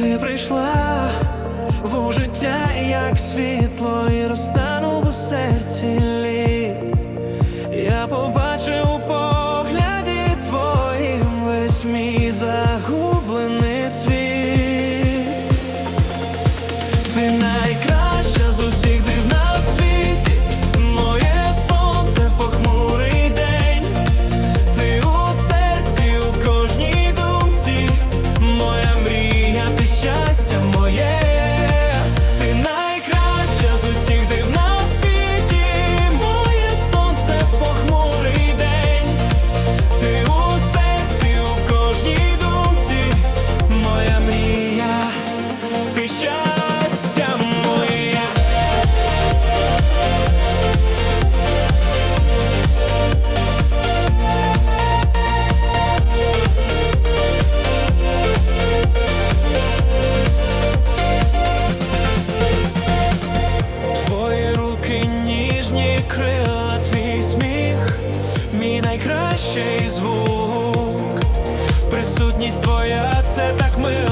ти прийшла в життя, як світло, і розтану у серці літ. Я побачив у погляді твоїм весь мій загублений світ. Ти найкращий найкращий звук, присутність твоя, це так мило.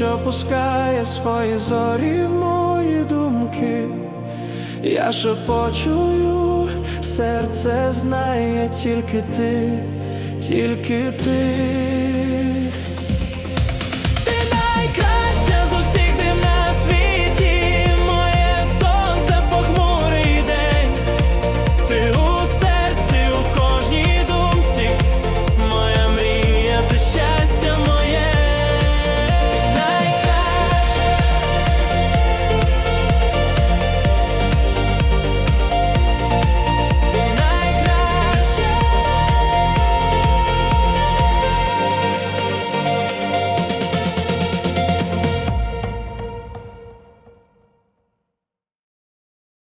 що пускає свої зорі в мої думки, я шепочую, серце знає тільки ти, тільки ти.